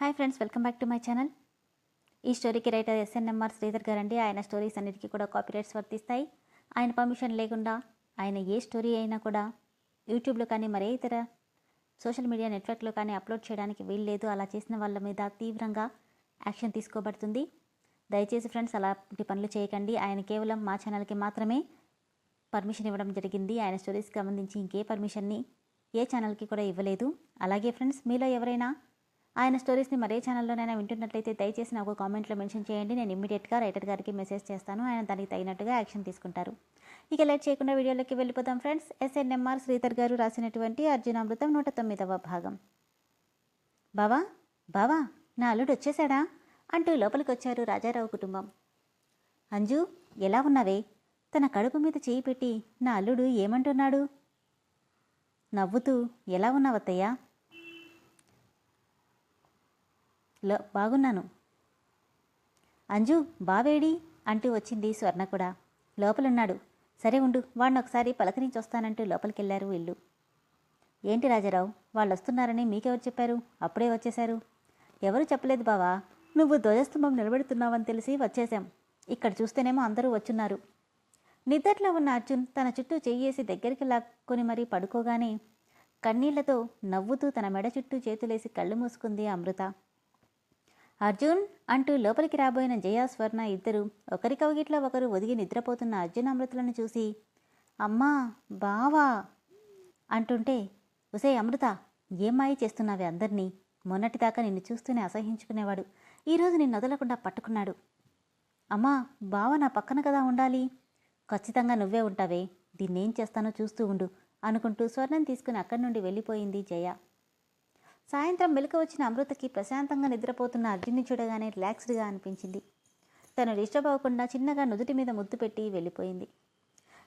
Hi friends welcome back to my channel ఈ స్టోరీకి writer SNMR Sridhar గారండి. ఆయన స్టోరీస్ అన్నిటికీ కూడా కాపీరైట్స్ వర్తిస్తాయి. ఆయన పర్మిషన్ లేకుండా ఆయన ఏ స్టోరీ అయినా కూడా యూట్యూబ్లో కానీ మరే ఇతర సోషల్ మీడియా నెట్వర్క్లో కానీ అప్లోడ్ చేయడానికి వీల్లేదు అలా చేసిన వాళ్ళ మీద తీవ్రంగా యాక్షన్ తీసుకోబడుతుంది. దయచేసి ఫ్రెండ్స్ అలాంటి పనులు చేయకండి. ఆయన కేవలం మా ఛానల్కి మాత్రమే పర్మిషన్ ఇవ్వడం జరిగింది. ఆయన స్టోరీస్కి సంబంధించి ఇంకే పర్మిషన్ని ఏ ఛానల్కి కూడా ఇవ్వలేదు. అలాగే ఫ్రెండ్స్ మీలో ఎవరైనా ఆయన స్టోరీస్ని మరే ఛానల్లోనైనా వింటున్నట్లయితే దయచేసి నాకు కామెంట్లో మెన్షన్ చేయండి. నేను ఇమీడియట్గా రైటర్ గారికి మెసేజ్ చేస్తాను. ఆయన దానికి తగినట్టుగా యాక్షన్ తీసుకుంటారు. ఇక లేట్ చేయకుండా వీడియోలోకి వెళ్ళిపోదాం ఫ్రెండ్స్. ఎస్ఎన్ఎంఆర్ శ్రీధర్ గారు రాసినటువంటి అర్జునామృతం నూట తొమ్మిదవ భాగం. బావా బావా నా అల్లుడు వచ్చేసాడా అంటూ లోపలికి వచ్చారు రాజారావు కుటుంబం. అంజు ఎలా ఉన్నావే? తన కడుపు మీద చేయి పెట్టి నా అల్లుడు ఏమంటున్నాడు? నవ్వుతూ ఎలా ఉన్నావత్తయ్యా? లో బాగున్నాను. అంజు బావేడి అంటూ వచ్చింది స్వర్ణ కూడా. లోపలున్నాడు. సరే ఉండు వాడిని ఒకసారి పలకరించి వస్తానంటూ లోపలికెళ్ళారు వీళ్ళు ఏంటి రాజారావు వాళ్ళు వస్తున్నారని మీకెవరు చెప్పారు? అప్పుడే వచ్చేశారు. ఎవరు చెప్పలేదు బావా. నువ్వు ధ్వజస్తంభం నిలబెడుతున్నావని తెలిసి వచ్చేశాం. ఇక్కడ చూస్తేనేమో అందరూ వచ్చున్నారు. నిద్దట్లో ఉన్న అర్జున్ తన చుట్టూ చెయ్యేసి దగ్గరికి లాక్కొని మరీ పడుకోగానే కన్నీళ్ళతో నవ్వుతూ తన మెడ చుట్టూ చేతులేసి కళ్ళు మూసుకుంది అమృత. అర్జున్ అంటూ లోపలికి రాబోయిన జయ స్వర్ణ ఇద్దరు ఒకరి కవగిట్లో ఒకరు ఒదిగి నిద్రపోతున్న అర్జున్ అమృతలను చూసి అమ్మా బావా! అంటుంటే ఉసే అమృత ఏమాయి చేస్తున్నావే అందరినీ? మొన్నటిదాకా నిన్ను చూస్తూనే అసహించుకునేవాడు ఈరోజు నిన్ను వదలకుండా పట్టుకున్నాడు. అమ్మా బావ నా పక్కన కదా ఉండాలి? ఖచ్చితంగా నువ్వే ఉంటావే. దీన్నేం చేస్తానో చూస్తూ ఉండు అనుకుంటూ స్వర్ణం తీసుకుని అక్కడి నుండి వెళ్ళిపోయింది జయ. సాయంత్రం మెలకు వచ్చిన అమృతకి ప్రశాంతంగా నిద్రపోతున్న అర్జున్ని చూడగానే రిలాక్స్డ్గా అనిపించింది. తను డిస్టర్బ్ అవ్వకుండా చిన్నగా నుదుటి మీద ముద్దు పెట్టి వెళ్ళిపోయింది.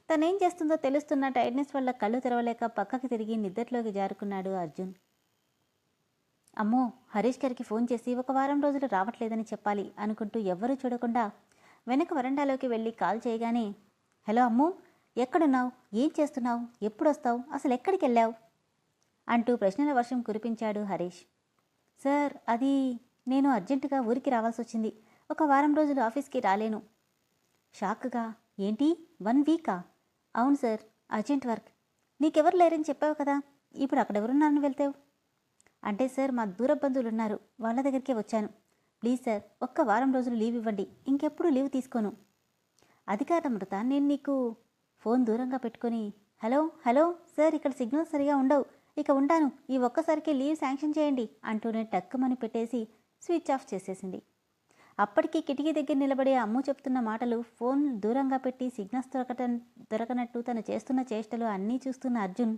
తనేం చేస్తుందో తెలుస్తున్న టైర్డ్నెస్ వల్ల కళ్ళు తెరవలేక పక్కకి తిరిగి నిద్రలోకి జారుకున్నాడు అర్జున్. అమ్మో హరీష్ గారికి ఫోన్ చేసి ఒక వారం రోజులు రావట్లేదని చెప్పాలి అనుకుంటూ ఎవ్వరూ చూడకుండా వెనక వరండాలోకి వెళ్ళి కాల్ చేయగానే హలో అమ్ము ఎక్కడున్నావు? ఏం చేస్తున్నావు? ఎప్పుడొస్తావు? అసలు ఎక్కడికి వెళ్ళావు అంటూ ప్రశ్నల వర్షం కురిపించాడు హరీష్. సార్ అది నేను అర్జెంటుగా ఊరికి రావాల్సి వచ్చింది. ఒక వారం రోజులు ఆఫీస్కి రాలేను. షాక్గా? ఏంటి? వన్ వీకా? అవును సార్ అర్జెంట్ వర్క్. నీకెవరు లేరని చెప్పావు కదా ఇప్పుడు అక్కడెవరున్నారని వెళ్తావు? అంటే సార్ మా దూర బంధువులు ఉన్నారు వాళ్ళ దగ్గరికే వచ్చాను. ప్లీజ్ సార్ ఒక్క వారం రోజులు లీవ్ ఇవ్వండి ఇంకెప్పుడు లీవ్ తీసుకోను. అది కాదమృత నేను నీకు ఫోన్ దూరంగా పెట్టుకొని హలో హలో సార్ ఇక్కడ సిగ్నల్ సరిగా ఉండవు. ఇక ఉంటాను ఈ ఒక్కసారికి లీవ్ శాంక్షన్ చేయండి అంటూనే టక్కుమని పెట్టేసి స్విచ్ ఆఫ్ చేసేసింది. అప్పటికి కిటికీ దగ్గర నిలబడే అమ్ము చెప్తున్న మాటలు ఫోన్ దూరంగా పెట్టి సిగ్నల్స్ దొరకట దొరకనట్టు తను చేస్తున్న చేష్టలు అన్నీ చూస్తున్న అర్జున్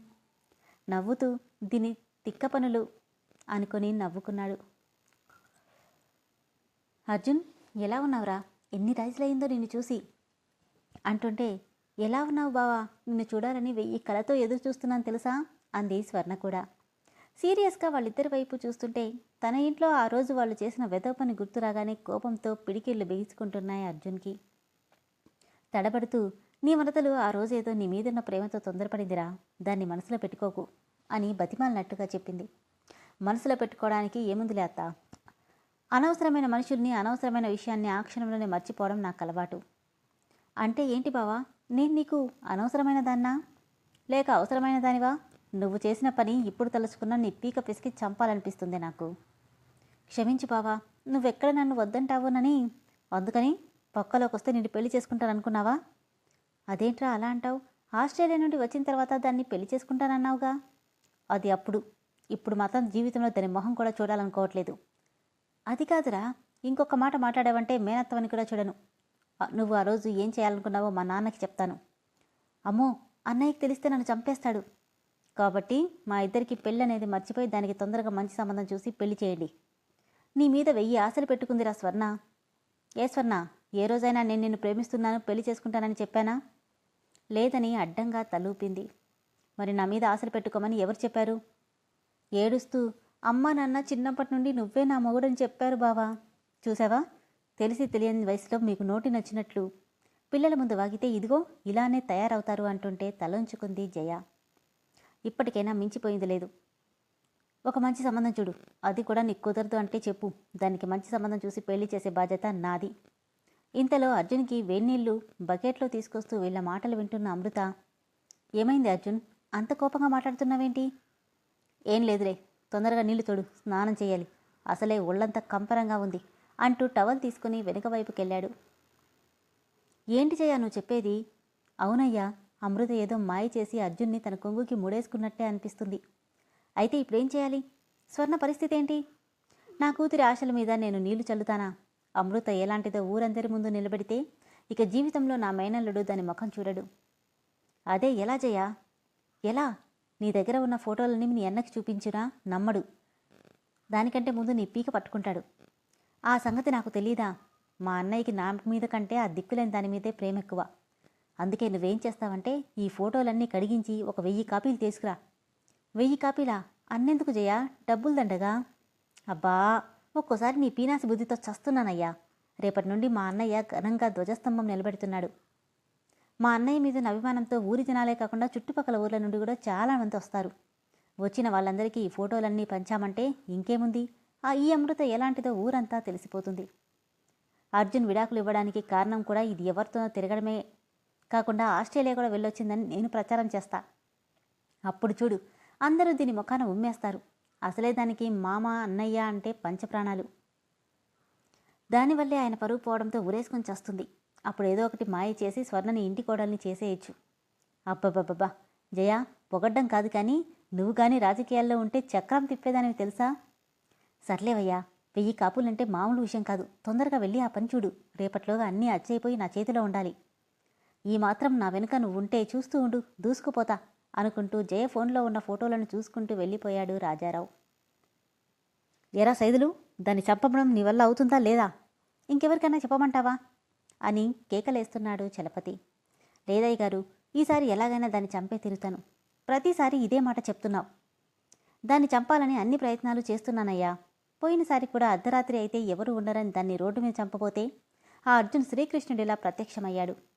నవ్వుతూ దీని తిక్క పనులు అనుకొని నవ్వుకున్నాడు. అర్జున్ ఎలా ఉన్నావురా? ఎన్ని రోజులయ్యిందో నిన్ను చూసి అంటుంటే ఎలా ఉన్నావు బావా? నిన్ను చూడాలని వెయ్యి కళతో ఎదురు చూస్తున్నాను తెలుసా? అంది స్వర్ణ కూడా. సీరియస్గా వాళ్ళిద్దరి వైపు చూస్తుంటే తన ఇంట్లో ఆ రోజు వాళ్ళు చేసిన వెదవ పని గుర్తు రాగానే కోపంతో పిడికిళ్ళు బిగించుకుంటున్నాయి అర్జున్కి. తడబడుతూ నీ మనతలు ఆ రోజేదో నీ మీదున్న ప్రేమతో తొందరపడిందిరా దాన్ని మనసులో పెట్టుకోకు అని బతిమాలినట్టుగా చెప్పింది. మనసులో పెట్టుకోవడానికి ఏముందిలే అత్త. అనవసరమైన మనుషుల్ని అనవసరమైన విషయాన్ని ఆ క్షణంలోనే మర్చిపోవడం నాకు అలవాటు. అంటే ఏంటి బావా నేను నీకు అనవసరమైన దాన్నా? లేక అవసరమైన దానివా? నువ్వు చేసిన పని ఇప్పుడు తలుచుకున్న నీ పీక పిసికి చంపాలనిపిస్తుంది నాకు. క్షమించు బావా నువ్వెక్కడ నన్ను వద్దంటావునని? అందుకని పక్కలోకి వస్తే నిన్ను పెళ్ళి చేసుకుంటాననుకున్నావా? అదేంట్రా అలా అంటావు? ఆస్ట్రేలియా నుండి వచ్చిన తర్వాత దాన్ని పెళ్ళి చేసుకుంటానన్నావుగా? అది అప్పుడు. ఇప్పుడు మాత్రం జీవితంలో దాని మొహం కూడా చూడాలనుకోవట్లేదు. అది కాదురా ఇంకొక మాట మాట్లాడావంటే మేనత్తవని కూడా చూడను. నువ్వు ఆ రోజు ఏం చేయాలనుకున్నావో మా నాన్నకి చెప్తాను. అమ్మో అన్నయ్యకి తెలిస్తే నన్ను చంపేస్తాడు. కాబట్టి మా ఇద్దరికి పెళ్ళి అనేది మర్చిపోయి దానికి తొందరగా మంచి సంబంధం చూసి పెళ్ళి చేయండి. నీ మీద వెయ్యి ఆశలు పెట్టుకుందిరా స్వర్ణ. ఏ స్వర్ణ ఏ రోజైనా నేను నిన్ను ప్రేమిస్తున్నాను పెళ్ళి చేసుకుంటానని చెప్పానా? లేదని అడ్డంగా తలూపింది. మరి నా మీద ఆశలు పెట్టుకోమని ఎవరు చెప్పారు? ఏడుస్తూ అమ్మా నాన్న చిన్నప్పటి నుండి నువ్వే నా మొగుడని చెప్పారు బావా. చూసావా? తెలిసి తెలియని వయసులో మీకు నోటి నచ్చినట్లు. పిల్లల ముందు వాగితే ఇదిగో ఇలానే తయారవుతారు అంటుంటే తలంచుకుంది జయ. ఇప్పటికైనా మించిపోయింది లేదు. ఒక మంచి సంబంధం చూడు. అది కూడా నీకు కుదరదు అంటే చెప్పు. దానికి మంచి సంబంధం చూసి పెళ్ళి చేసే బాధ్యత నాది. ఇంతలో అర్జున్కి వేణీళ్ళు బకెట్లో తీసుకొస్తూ వీళ్ళ మాటలు వింటున్న అమృత ఏమైంది అర్జున్? అంత కోపంగా మాట్లాడుతున్నావేంటి? ఏం లేదులే. తొందరగా నీళ్ళు తోడు. స్నానం చేయాలి. అసలే ఒళ్ళంతా కంపరంగా ఉంది అంటూ టవల్ తీసుకుని వెనుక వైపుకెళ్ళాడు. ఏంటి చెయ్యా నువ్వు చెప్పేది? అవునయ్యా. అమృత ఏదో మాయ చేసి అర్జున్ని తన కొంగుకి ముడేసుకున్నట్టే అనిపిస్తుంది. అయితే ఇప్పుడేం చేయాలి? స్వర్ణ పరిస్థితి ఏంటి నా కూతురి ఆశల మీద నేను నీళ్ళు చల్లుతానా? అమృత ఎలాంటిదో ఊరందరి ముందు నిలబెడితే ఇక జీవితంలో నా మేనల్లుడు దాని ముఖం చూడడు. అదే ఎలా జయా? ఎలా? నీ దగ్గర ఉన్న ఫోటోలని నీ అన్నకి చూపించినా నమ్మడు. దానికంటే ముందు నీ పీక పట్టుకుంటాడు. ఆ సంగతి నాకు తెలీదా? మా అన్నయ్యకి నా మీద కంటే ఆ దిక్కులేని దాని మీదే ప్రేమ ఎక్కువ అందుకే నువ్వేం చేస్తావంటే ఈ ఫోటోలన్నీ కడిగించి ఒక వెయ్యి కాపీలు తీసుకురా. వెయ్యి కాపీలా? అన్నెందుకు జయా? డబ్బులు దండగా అబ్బా ఒక్కోసారి నీ పీనాసి బుద్ధితో చస్తున్నానయ్యా. రేపటి నుండి మా అన్నయ్య ఘనంగా ధ్వజస్తంభం నిలబెడుతున్నాడు. మా అన్నయ్య మీద అభిమానంతో ఊరి జనాలే కాకుండా చుట్టుపక్కల ఊర్ల నుండి కూడా చాలా మంది వస్తారు. వచ్చిన వాళ్ళందరికీ ఈ ఫోటోలన్నీ పంచామంటే ఇంకేముంది? ఆ ఈ అమృత ఎలాంటిదో ఊరంతా తెలిసిపోతుంది. అర్జున్ విడాకులు ఇవ్వడానికి కారణం కూడా ఇది ఎవరితోనో తిరగడమే కాకుండా ఆస్ట్రేలియా కూడా వెళ్ళొచ్చిందని నేను ప్రచారం చేస్తా. అప్పుడు చూడు అందరూ దీని ముఖాన ఉమ్మేస్తారు. అసలే దానికి మామ అన్నయ్య అంటే పంచప్రాణాలు. దానివల్లే ఆయన పరువు పోవడంతో ఉరేసుకొని చస్తుంది. అప్పుడు ఏదో ఒకటి మాయ చేసి స్వర్ణని ఇంటి కోడల్ని చేసేయచ్చు. అబ్బబ్బబ్బబ్బా జయ పొగడ్డం కాదు కానీ నువ్వు కానీ రాజకీయాల్లో ఉంటే చక్రం తిప్పేదానివి తెలుసా? సర్లేవయ్యా వెయ్యి కాపులంటే మామూలు విషయం కాదు. తొందరగా వెళ్ళి ఆ పని చూడు. రేపట్లోగా అన్నీ అచ్చయిపోయి నా చేతిలో ఉండాలి. ఈ మాత్రం నా వెనుక నువ్వు ఉంటే చూస్తూ ఉండు దూసుకుపోతా అనుకుంటూ జయ ఫోన్లో ఉన్న ఫోటోలను చూసుకుంటూ వెళ్ళిపోయాడు రాజారావు. ఎరా సైదులు దాన్ని చంపడం నీ వల్ల అవుతుందా లేదా? ఇంకెవరికైనా చెప్పమంటావా? అని కేకలేస్తున్నాడు చలపతి. లేదయ్య గారు ఈసారి ఎలాగైనా దాన్ని చంపే తిరుగుతాను. ప్రతిసారి ఇదే మాట చెప్తున్నావు. దాన్ని చంపాలని అన్ని ప్రయత్నాలు చేస్తున్నానయ్యా. పోయినసారి కూడా అర్ధరాత్రి అయితే ఎవరు ఉండరని దాన్ని రోడ్డు మీద చంపబోతే ఆ అర్జున్ శ్రీకృష్ణుడిలా ప్రత్యక్షమయ్యాడు.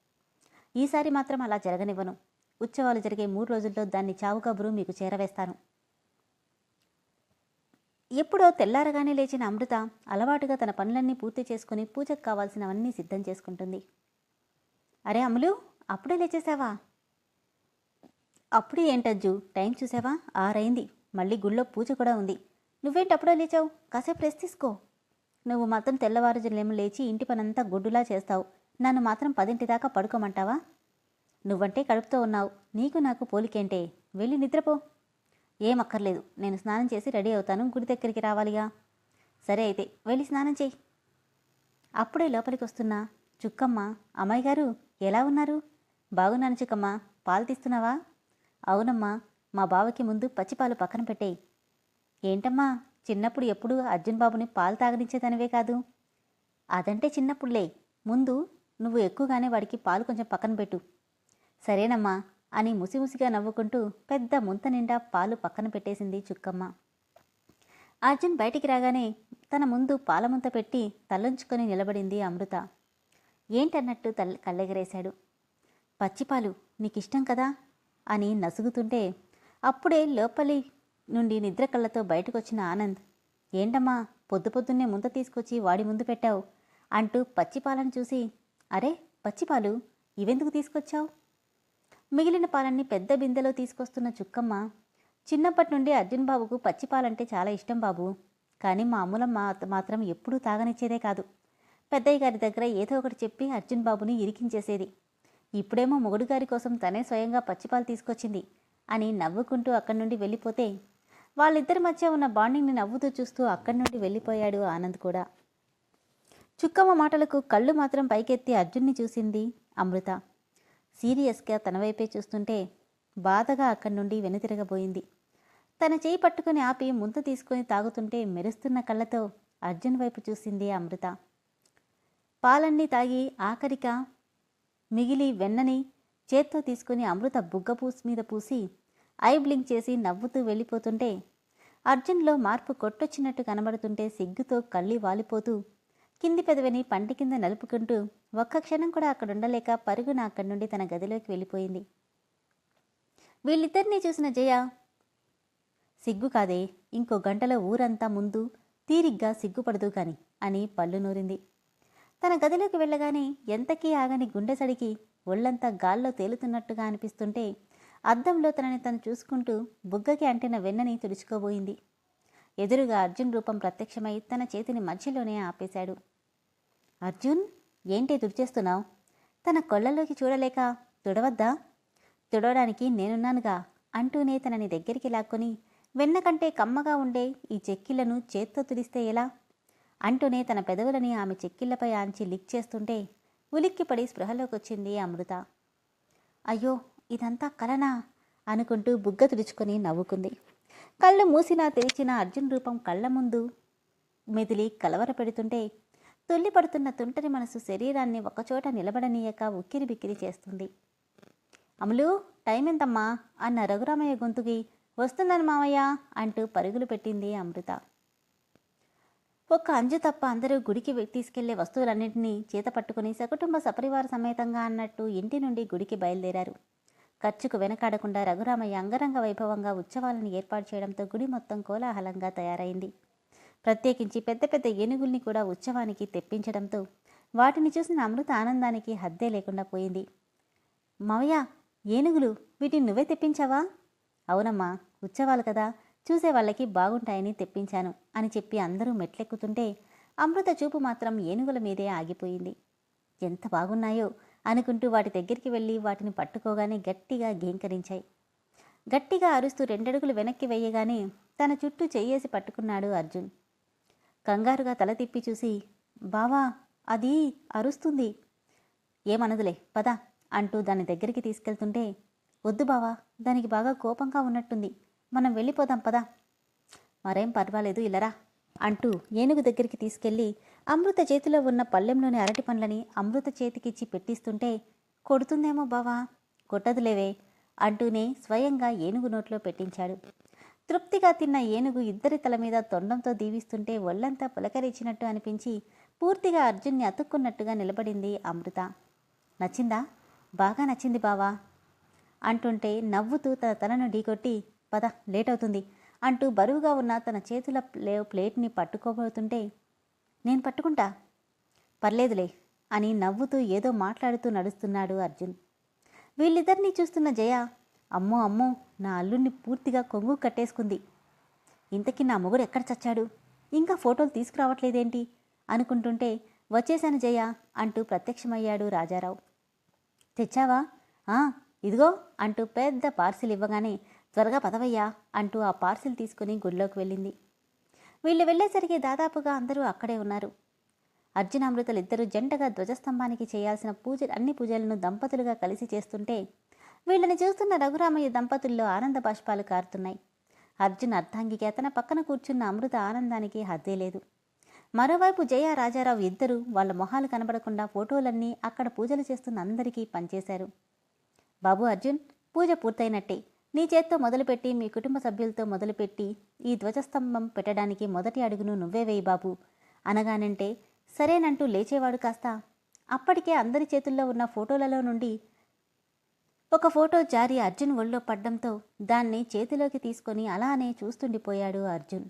ఈసారి మాత్రం అలా జరగనివ్వను. ఉత్సవాలు జరిగే మూడు రోజుల్లో దాన్ని చావు కబురు మీకు చేరవేస్తాను. ఎప్పుడో తెల్లారగానే లేచిన అమృత అలవాటుగా తన పనులన్నీ పూర్తి చేసుకుని పూజకు కావాల్సినవన్నీ సిద్ధం చేసుకుంటుంది. అరే అమలు అప్పుడే లేచేసావా అప్పుడే ఏంటజ్జు టైం చూసావా? ఆరైంది. మళ్ళీ గుళ్ళో పూజ కూడా ఉంది. నువ్వేంటప్పుడో లేచావు? కాసేపు రెస్ట్ తీసుకో. నువ్వు మాత్రం తెల్లవారుజులేమో లేచి ఇంటి పనంతా గుడ్డులా చేస్తావు. నన్ను మాత్రం పదింటి దాకా పడుకోమంటావా? నువ్వంటే కడుపుతో ఉన్నావు. నీకు నాకు పోలికేంటే? వెళ్ళి నిద్రపో. ఏమక్కర్లేదు. నేను స్నానం చేసి రెడీ అవుతాను. గుడి దగ్గరికి రావాలిగా. సరే అయితే వెళ్ళి స్నానం చేయి. అప్పుడే లోపలికి వస్తున్నా చుక్కమ్మ అమ్మాయి గారు ఎలా ఉన్నారు? బాగున్నాను చుక్కమ్మ. పాలు తీస్తున్నావా? అవునమ్మా. మా బావకి ముందు పచ్చిపాలు పక్కన పెట్టేయి. ఏంటమ్మా? చిన్నప్పుడు ఎప్పుడు అర్జున్ బాబుని పాలు తాగనిచ్చేదనివే కాదు. అదంటే చిన్నప్పుడులే. ముందు నువ్వు ఎక్కువగానే వాడికి పాలు కొంచెం పక్కన పెట్టు. సరేనమ్మా అని ముసిముసిగా నవ్వుకుంటూ పెద్ద ముంత నిండా పాలు పక్కన పెట్టేసింది చుక్కమ్మ. అర్జున్ బయటికి రాగానే తన ముందు పాలముంత పెట్టి తలంచుకొని నిలబడింది అమృత. ఏంటన్నట్టు తల్ కళ్ళెగరేశాడు. పచ్చిపాలు నీకిష్టం కదా? అని నసుగుతుంటే అప్పుడే లోపలి నుండి నిద్ర కళ్ళతో బయటకొచ్చిన ఆనంద్ ఏంటమ్మా పొద్దు పొద్దున్నే ముంత తీసుకొచ్చి వాడి ముందు పెట్టావు అంటూ పచ్చిపాలను చూసి అరే పచ్చిపాలు ఇవెందుకు తీసుకొచ్చావు? మిగిలిన పాలన్నీ పెద్ద బిందెలో తీసుకొస్తున్న చుక్కమ్మ చిన్నప్పటి నుండి అర్జున్ బాబుకు పచ్చిపాలంటే చాలా ఇష్టం బాబు. కానీ మా అమ్ములమ్మ మాత్రం ఎప్పుడూ తాగనిచ్చేదే కాదు. పెద్దయ్య గారి దగ్గర ఏదో ఒకటి చెప్పి అర్జున్ బాబుని ఇరికించేసేది. ఇప్పుడేమో మొగుడు గారి కోసం తనే స్వయంగా పచ్చిపాలు తీసుకొచ్చింది అని నవ్వుకుంటూ అక్కడి నుండి వెళ్ళిపోతే వాళ్ళిద్దరి మధ్య ఉన్న బాండింగ్ని నవ్వుతూ చూస్తూ అక్కడి నుండి వెళ్ళిపోయాడు ఆనంద్ కూడా. చుక్కమ్మ మాటలకు కళ్ళు మాత్రం పైకెత్తి అర్జున్ని చూసింది అమృత. సీరియస్గా తన వైపే చూస్తుంటే బాధగా అక్కడి నుండి వెనుతిరగబోయింది. తన చేయి పట్టుకుని ఆపి ముందు తీసుకొని తాగుతుంటే మెరుస్తున్న కళ్ళతో అర్జున్ వైపు చూసింది అమృత. పాలన్నీ తాగి ఆఖరిక మిగిలి వెన్నని చేత్తో తీసుకుని అమృత బుగ్గ పూసి మీద పూసి ఐ బ్లింక్ చేసి నవ్వుతూ వెళ్ళిపోతుంటే అర్జున్లో మార్పు కొట్టొచ్చినట్టు కనబడుతుంటే సిగ్గుతో కళ్ళి వాలిపోతూ కింది పెదవిని పంటి కింద నలుపుకుంటూ ఒక్క క్షణం కూడా అక్కడ ఉండలేక పరుగున అక్కడి నుండి తన గదిలోకి వెళ్ళిపోయింది. వీళ్ళిద్దరినీ చూసిన జయ సిగ్గు కాదే ఇంకో గంటలో ఊరంతా ముందు తీరిగ్గా సిగ్గుపడదు కాని అని పళ్ళు నూరింది. తన గదిలోకి వెళ్ళగానే ఎంతకీ ఆగని గుండె సడికి ఒళ్ళంతా గాల్లో తేలుతున్నట్టుగా అనిపిస్తుంటే అద్దంలో తనని తను చూసుకుంటూ బుగ్గకి అంటిన వెన్నని తుడుచుకోబోయింది. ఎదురుగా అర్జున్ రూపం ప్రత్యక్షమై తన చేతిని మధ్యలోనే ఆపేశాడు. అర్జున్ ఏంటి తుడిచేస్తున్నావు తన కొళ్ళలోకి చూడలేక తుడవద్దా? తుడవడానికి నేనున్నానుగా అంటూనే తనని దగ్గరికి లాక్కొని వెన్న కంటే కమ్మగా ఉండే ఈ చెక్కిళ్ళను చేత్తో తుడిస్తే ఎలా? అంటూనే తన పెదవులని ఆమె చెక్కిళ్ళపై ఆంచి లిక్ చేస్తుంటే ఉలిక్కిపడి స్పృహలోకొచ్చింది అమృత. అయ్యో ఇదంతా కలనా? అనుకుంటూ బుగ్గ తుడుచుకొని నవ్వుకుంది. కళ్ళు మూసినా తెరిచిన అర్జున్ రూపం కళ్ళ ముందు మెదిలి కలవర పెడుతుంటే తుల్లిపడుతున్న తుంటరి మనసు శరీరాన్ని ఒకచోట నిలబడనీయక ఉక్కిరి బిక్కిరి చేస్తుంది. అమలు టైం ఎంతమ్మా? అన్న రఘురామయ్య గొంతుకి వస్తున్నాను మామయ్య అంటూ పరుగులు పెట్టింది అమృత. ఒక్క అంజు తప్ప అందరూ గుడికి తీసుకెళ్ళే వస్తువులన్నింటినీ చేత పట్టుకుని సకుటుంబ సపరివార సమేతంగా అన్నట్టు ఇంటి నుండి గుడికి బయలుదేరారు. ఖర్చుకు వెనకాడకుండా రఘురామయ్య అంగరంగ వైభవంగా ఉత్సవాలను ఏర్పాటు చేయడంతో గుడి మొత్తం కోలాహలంగా తయారైంది. ప్రత్యేకించి పెద్ద పెద్ద ఏనుగుల్ని కూడా ఉత్సవానికి తెప్పించడంతో వాటిని చూసిన అమృత ఆనందానికి హద్దే లేకుండా పోయింది. మావయ్య ఏనుగులు వీటిని నువ్వే తెప్పించావా? అవునమ్మా ఉత్సవాలు కదా. చూసే వాళ్ళకి బాగుంటాయని తెప్పించాను అని చెప్పి అందరూ మెట్లెక్కుతుంటే అమృత చూపు మాత్రం ఏనుగుల మీదే ఆగిపోయింది. ఎంత బాగున్నాయో అనుకుంటూ వాటి దగ్గరికి వెళ్ళి వాటిని పట్టుకోగానే గట్టిగా గేంకరించాయి గట్టిగా అరుస్తూ రెండడుగులు వెనక్కి వేయగానే తన చుట్టూ చెయ్యేసి పట్టుకున్నాడు అర్జున్. కంగారుగా తల తిప్పి చూసి బావా అది అరుస్తుంది. ఏమనదులే పద అంటూ దాని దగ్గరికి తీసుకెళ్తుంటే వద్దు బావా దానికి బాగా కోపంగా ఉన్నట్టుంది. మనం వెళ్ళిపోదాం పదా. మరేం పర్వాలేదు ఇల్లరా అంటూ ఏనుగు దగ్గరికి తీసుకెళ్ళి అమృత చేతిలో ఉన్న పళ్ళెంలోని అరటి పండ్లని అమృత చేతికిచ్చి పెట్టిస్తుంటే కొడుతుందేమో బావా కొట్టదులేవే అంటూనే స్వయంగా ఏనుగు నోట్లో పెట్టించాడు. తృప్తిగా తిన్న ఏనుగు ఇద్దరి తల మీద తొండంతో దీవిస్తుంటే ఒళ్ళంతా పులకరించినట్టు అనిపించి పూర్తిగా అర్జున్ని అతుక్కున్నట్టుగా నిలబడింది అమృత. నచ్చిందా? బాగా నచ్చింది బావా. అంటుంటే నవ్వుతూ తన తలను ఢీకొట్టి పద లేట్ అవుతుంది అంటూ బరువుగా ఉన్న తన చేతుల ప్లే ప్లేట్ని పట్టుకోబోతుంటే నేను పట్టుకుంటా? పర్లేదులే అని నవ్వుతూ ఏదో మాట్లాడుతూ నడుస్తున్నాడు అర్జున్. వీళ్ళిద్దరినీ చూస్తున్న జయ అమ్మో అమ్మో నా అల్లుణ్ణి పూర్తిగా కొంగు కట్టేసుకుంది. ఇంతకీ నా మొగుడు ఎక్కడ చచ్చాడు? ఇంకా ఫోటోలు తీసుకురావట్లేదేంటి? అనుకుంటుంటే వచ్చేశాను జయ అంటూ ప్రత్యక్షమయ్యాడు రాజారావు. తెచ్చావా? "ఆ, ఇదిగో అంటూ పెద్ద పార్సిల్ ఇవ్వగానే త్వరగా పదవయ్యా అంటూ ఆ పార్సిల్ తీసుకుని గుడిలోకి వెళ్ళింది. వీళ్ళు వెళ్ళేసరికి దాదాపుగా అందరూ అక్కడే ఉన్నారు. అర్జునామృతలు ఇద్దరు జంటగా ధ్వజస్తంభానికి చేయాల్సిన పూజ అన్ని పూజలను దంపతులుగా కలిసి చేస్తుంటే వీళ్ళని చూస్తున్న రఘురామయ్య దంపతుల్లో ఆనంద బాష్పాలు కారుతున్నాయి. అర్జున్ అర్ధాంగికి అతన పక్కన కూర్చున్న అమృత ఆనందానికి హద్దే లేదు. మరోవైపు జయ రాజారావు ఇద్దరూ వాళ్ళ మొహాలు కనబడకుండా ఫోటోలన్నీ అక్కడ పూజలు చేస్తున్న అందరికీ పంచేశారు బాబు అర్జున్ పూజ పూర్తయినట్టే. నీ చేత్తో మొదలుపెట్టి మీ కుటుంబ సభ్యులతో మొదలుపెట్టి ఈ ధ్వజస్తంభం పెట్టడానికి మొదటి అడుగును నువ్వే వేయి బాబు. అనగానంటే సరేనంటూ లేచేవాడు కాస్త. అప్పటికే అందరి చేతుల్లో ఉన్న ఫోటోలలో నుండి ఒక ఫోటో జారి అర్జున్ ఒళ్ళో పడ్డంతో దాన్ని చేతిలోకి తీసుకొని అలానే చూస్తుండిపోయాడు అర్జున్.